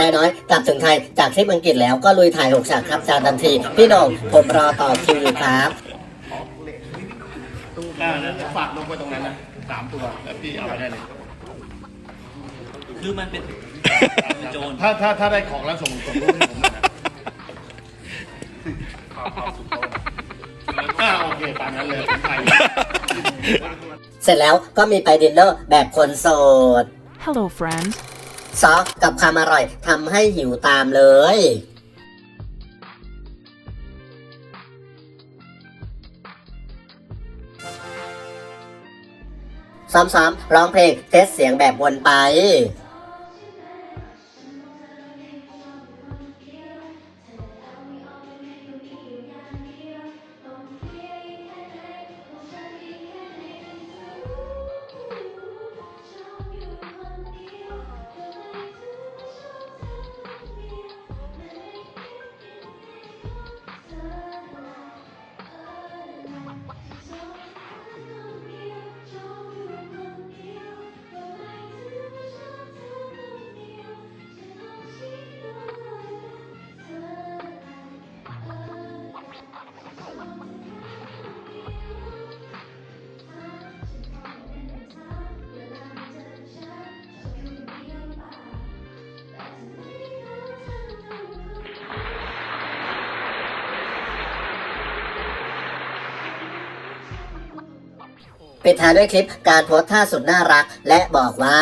นายน้อยกลับถึงไทยจากทริปอังกฤษแล้วก็ลุยถ่ายหกฉากครับจานทันที พี่น้องผมรอต่อคิวอยู่ครับอ่าแล้วฝากลงไปตรงนั้นนะสามตัวแล้วพี่เอาไปได้เลยคือมันเป็นโจรถ้าถ้าถ้าได้ของแล้วส่งส่งรูปให้ผมหน่อยนะอ่าโอเคตามนั้นเลยผมไปเสร็จแล้วก็มีไปดินเนอร์แบบคนโสด Hello, friend. ซอสกับความอร่อยทำให้หิวตามเลยซ้ำๆร้องเพลงเทสเสียงแบบวนไป ปิดท้ายด้วยคลิปการโพสท่าสุดน่ารักและบอกว่า